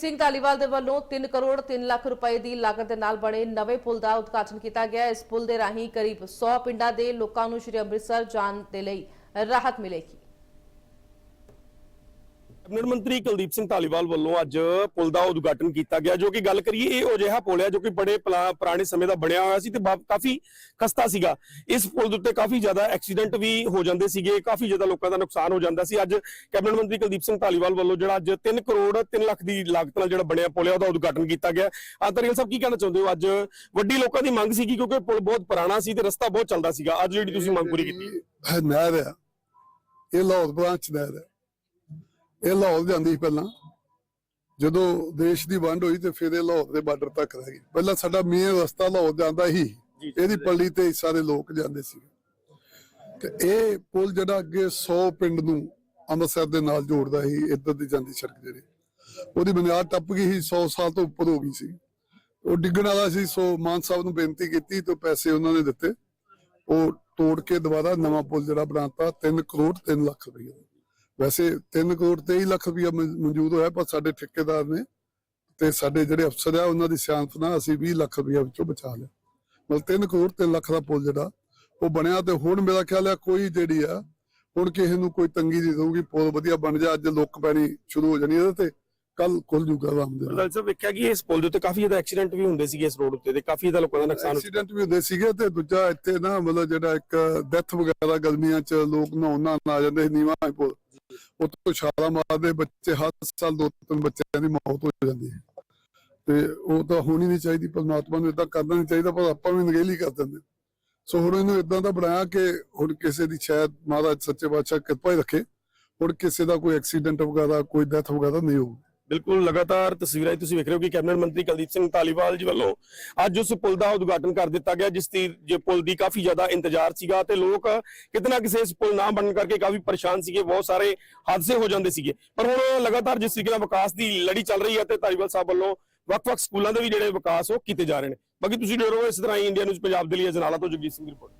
ਸਿੰਘ ਧਾਲੀਵਾਲ ਦੇ ਵੱਲੋਂ 3 ਕਰੋੜ 3 ਲੱਖ ਰੁਪਏ ਦੀ ਲਾਗਤ ਦੇ ਨਾਲ ਬਣੇ ਨਵੇਂ ਪੁਲ ਦਾ ਉਦਘਾਟਨ ਕੀਤਾ ਗਿਆ। ਇਸ ਪੁਲ ਦੇ ਰਾਹੀਂ ਕਰੀਬ 100 ਪਿੰਡਾਂ ਦੇ ਲੋਕਾਂ ਨੂੰ ਸ਼੍ਰੀ ਅੰਮ੍ਰਿਤਸਰ ਜਾਣ ਦੇ ਲਈ ਰਾਹਤ ਮਿਲੇਗੀ। ਕੈਬਨਿਟ ਮੰਤਰੀ ਕੁਲਦੀਪ ਸਿੰਘ ਧਾਲੀਵਾਲ ਵੱਲੋਂ ਅੱਜ ਪੁਲ ਦਾ ਉਦਘਾਟਨ ਕੀਤਾ ਗਿਆ, ਜੋ ਕਿ ਗੱਲ ਕਰੀਏ ਇਹ ਉਹ ਜਿਹਾ ਪੁਲ ਹੈ ਜੋ ਕਿ ਬੜੇ ਪੁਰਾਣੇ ਸਮੇਂ ਦਾ ਬਣਿਆ ਹੋਇਆ ਸੀ ਤੇ ਕਾਫੀ ਖਸਤਾ ਸੀਗਾ। ਇਸ ਪੁਲ ਦੇ ਉੱਤੇ ਕਾਫੀ ਜ਼ਿਆਦਾ ਐਕਸੀਡੈਂਟ ਵੀ ਹੋ ਜਾਂਦੇ ਸੀਗੇ, ਕਾਫੀ ਜ਼ਿਆਦਾ ਲੋਕਾਂ ਦਾ ਨੁਕਸਾਨ ਹੋ ਜਾਂਦਾ ਸੀ। ਅੱਜ ਕੈਬਨਿਟ ਮੰਤਰੀ ਕੁਲਦੀਪ ਸਿੰਘ ਧਾਲੀਵਾਲ ਵੱਲੋਂ ਜਿਹੜਾ ਅੱਜ 3 ਕਰੋੜ 3 ਲੱਖ ਦੀ ਲਾਗਤ ਨਾਲ ਜਿਹੜਾ ਬਣਿਆ ਪੁਲ ਹੈ, ਉਹਦਾ ਉਦਘਾਟਨ ਕੀਤਾ ਗਿਆ। ਆਤਰੀਅਲ ਸਾਹਿਬ ਕੀ ਕਹਿਣਾ ਚਾਹੁੰਦੇ ਹੋ? ਅੱਜ ਵੱਡੀ ਲੋਕਾਂ ਦੀ ਮੰਗ ਸੀਗੀ ਕਿਉਂਕਿ ਪੁਲ ਬਹੁਤ ਪੁਰਾਣਾ ਸੀ ਤੇ ਰਸਤਾ ਬਹੁਤ ਚੱਲਦਾ ਸੀਗਾ। ਅੱਜ ਜਿਹੜੀ ਤੁਸੀਂ ਮੰਗ ਪੂਰੀ ਕੀਤੀ। ਨਹਿਰ ਆ ਇਹ ਲਾਹੌਰ ਬ੍ਰਾਂਚ ਨਹਿਰ ਹੈ। ਇਹ ਲਾਹੌਰ ਜਾਂਦੀ ਸੀ ਪਹਿਲਾਂ। ਜਦੋਂ ਦੇਸ਼ ਦੀ ਵੰਡ ਹੋਈ ਤੇ ਫਿਰ ਇਹ ਲਾਹੌਰ ਦੇ ਬਾਰਡਰ ਤੱਕ ਰਹਿ ਗਈ। ਪਹਿਲਾਂ ਸਾਡਾ ਮੇਨ ਰਸਤਾ ਲਾਹੌਰ ਜਾਂਦਾ ਸੀ। ਜੀ। ਇਹਦੀ ਪੱਲੀ ਤੇ ਹੀ ਸਾਰੇ ਲੋਕ ਜਾਂਦੇ ਸੀ। ਤੇ ਇਹ ਪੁਲ ਜਿਹੜਾ ਅੱਗੇ 100 ਪਿੰਡ ਨੂੰ ਅੰਮ੍ਰਿਤਸਰ ਦੇ ਨਾਲ ਜੋੜਦਾ ਸੀ ਇੱਧਰ ਦੀ ਜਾਂਦੀ ਸੜਕ ਜਿਹੜੀ। ਉਹਦੀ ਬੁਨਿਆਦ ਟੱਪ ਗਈ ਸੀ 100 ਸਾਲ ਤੋਂ ਉੱਪਰ ਹੋ ਗਈ ਸੀ। ਉਹ ਡਿੱਗਣ ਵਾਲਾ ਸੀ ਸੋ ਮਾਨ ਸਾਹਿਬ ਨੂੰ ਬੇਨਤੀ ਕੀਤੀ ਤੇ ਪੈਸੇ ਉਹਨਾਂ ਨੇ ਦਿੱਤੇ। ਉਹ ਤੋੜ ਕੇ ਦੁਬਾਰਾ ਨਵਾਂ ਪੁਲ ਜਿਹੜਾ ਬਣਾਤਾ 3 ਕਰੋੜ 3 ਲੱਖ ਰੁਪਏ ਦਾ। ਵੈਸੇ 3 ਕਰੋੜ 23 ਲੱਖ ਰੁਪਏ ਮਨਜ਼ੂਰ ਹੋਇਆ ਪਰ ਸਾਡੇ ਠੇਕੇਦਾਰ ਨੇ ਤੇ ਸਾਡੇ ਜਿਹੜੇ ਅਫਸਰ ਆ ਉਹਨਾਂ ਦੀ ਸਿਆਣਪ ਨਾਲ ਅਸੀਂ 20 ਲੱਖ ਰੁਪਏ ਵਿੱਚੋਂ ਬਚਾ ਲਿਆ। ਮਤਲਬ 3 ਕਰੋੜ 3 ਲੱਖ ਦਾ ਪੁਲ ਜਿਹੜਾ ਉਹ ਬਣਿਆ ਤੇ ਹੁਣ ਮੇਰਾ ਖਿਆਲ ਆ ਕੋਈ ਜਿਹੜੀ ਆ ਹੁਣ ਕਿਸੇ ਨੂੰ ਕੋਈ ਤੰਗੀ ਨਹੀਂ ਰਹੂਗੀ ਪੁਲ ਵਧੀਆ ਬਣ ਜਾ ਅੱਜ ਲੁੱਕ ਪੈਣੀ ਸ਼ੁਰੂ ਹੋ ਜਾਣੀ ਇਹਦੇ ਤੇ ਕੱਲ ਖੁੱਲ ਜੂਗਾ ਰਾਮ ਦੇ ਪ੍ਰਧਾਨ ਸਾਹਿਬ ਵੇਖਿਆ ਕਿ ਇਸ ਪੁਲ ਦੇ ਉੱਤੇ ਕਾਫੀ ਜ਼ਿਆਦਾ ਐਕਸੀਡੈਂਟ ਵੀ ਹੁੰਦੇ ਸੀਗੇ ਇਸ ਰੋਡ ਉੱਤੇ ਤੇ ਕਾਫੀ ਜ਼ਿਆਦਾ ਲੋਕਾਂ ਦਾ ਨੁਕਸਾਨ ਐਕਸੀਡੈਂਟ ਵੀ ਹੁੰਦੇ ਸੀਗੇ ਤੇ ਦੂਜਾ ਇੱਥੇ ਨਾ ਮਤਲਬ ਜਿਹੜਾ ਇੱਕ ਡੈਥ ਵਗੈਰਾ ਗਰਮੀਆਂ ਚ ਲੋਕ ਨਹਾਉਣ ਨਹਾਉਣ ਆ ਜਾਂਦੇ ਨੀਵਾਂ ਪੁਲ। ਉੱਤੋਂ ਛਾਲਾ ਮਾਰਦੇ ਬੱਚੇ ਹਰ ਸਾਲ ਦੋ ਤਿੰਨ ਬੱਚਿਆਂ ਦੀ ਮੌਤ ਹੋ ਜਾਂਦੀ ਹੈ। ਤੇ ਉਹ ਤਾਂ ਹੋਣੀ ਨਹੀਂ ਚਾਹੀਦੀ, ਪਰਮਾਤਮਾ ਨੂੰ ਇਦਾਂ ਕਰਨਾ ਨਹੀਂ ਚਾਹੀਦਾ, ਪਰ ਆਪਾਂ ਵੀ ਨਗੇਲੀ ਕਰ ਦਿੰਦੇ ਸੋ ਹੁਣ ਇਹਨੂੰ ਇਦਾਂ ਦਾ ਬਣਾਇਆ ਕਿ ਹੁਣ ਕਿਸੇ ਦੀ ਸ਼ਾਇਦ ਮਹਾਰਾਜ ਸੱਚੇ ਪਾਤਸ਼ਾਹ ਕਿਰਪਾ ਹੀ ਰੱਖੇ, ਹੁਣ ਕਿਸੇ ਦਾ ਕੋਈ ਐਕਸੀਡੈਂਟ ਵਗੈਰਾ, ਕੋਈ ਡੈਥ ਵਗੈਰਾ ਨਹੀਂ ਹੋਊ। ਬਿਲਕੁਲ ਲਗਾਤਾਰ ਤਸਵੀਰਾਂ ਤੁਸੀਂ ਵੇਖ ਰਹੇ ਹੋ ਕਿ ਕੈਬਨਿਟ ਮੰਤਰੀ ਕੁਲਦੀਪ ਸਿੰਘ ਧਾਲੀਵਾਲ ਜੀ ਵੱਲੋਂ ਅੱਜ ਉਸ ਪੁਲ ਦਾ ਉਦਘਾਟਨ ਕਰ ਦਿੱਤਾ ਗਿਆ, ਜਿਸ ਦੀ ਜੇ ਪੁਲ ਦੀ ਕਾਫੀ ਜ਼ਿਆਦਾ ਇੰਤਜ਼ਾਰ ਸੀਗਾ ਤੇ ਲੋਕ ਕਿਤਨਾ ਕਿਸੇ ਇਸ ਪੁਲ ਨਾ ਬਣਨ ਕਰਕੇ ਕਾਫੀ ਪਰੇਸ਼ਾਨ ਸੀਗੇ, ਬਹੁਤ ਸਾਰੇ ਹਾਦਸੇ ਹੋ ਜਾਂਦੇ ਸੀਗੇ। ਪਰ ਹੁਣ ਲਗਾਤਾਰ ਜਿਸ ਤਰੀਕੇ ਨਾਲ ਵਿਕਾਸ ਦੀ ਲੜੀ ਚੱਲ ਰਹੀ ਹੈ ਤੇ ਧਾਲੀਵਾਲ ਸਾਹਿਬ ਵੱਲੋਂ ਵੱਖ-ਵੱਖ ਸਕੂਲਾਂ ਦੇ ਵੀ ਜਿਹੜੇ ਵਿਕਾਸ ਉਹ ਕੀਤੇ ਜਾ ਰਹੇ ਨੇ। ਬਾਕੀ ਤੁਸੀਂ ਜੁੜੇ ਰਹੋ ਇਸ ਤਰ੍ਹਾਂ ਹੀ ਇੰਡੀਆ ਨਿਊਜ਼ ਪੰਜਾਬ ਦੇ ਲਈ ਅਜਨਾਲਾ ਤੋਂ ਜਗਜੀਤ ਸਿੰਘ ਰਿਪੋਰਟ।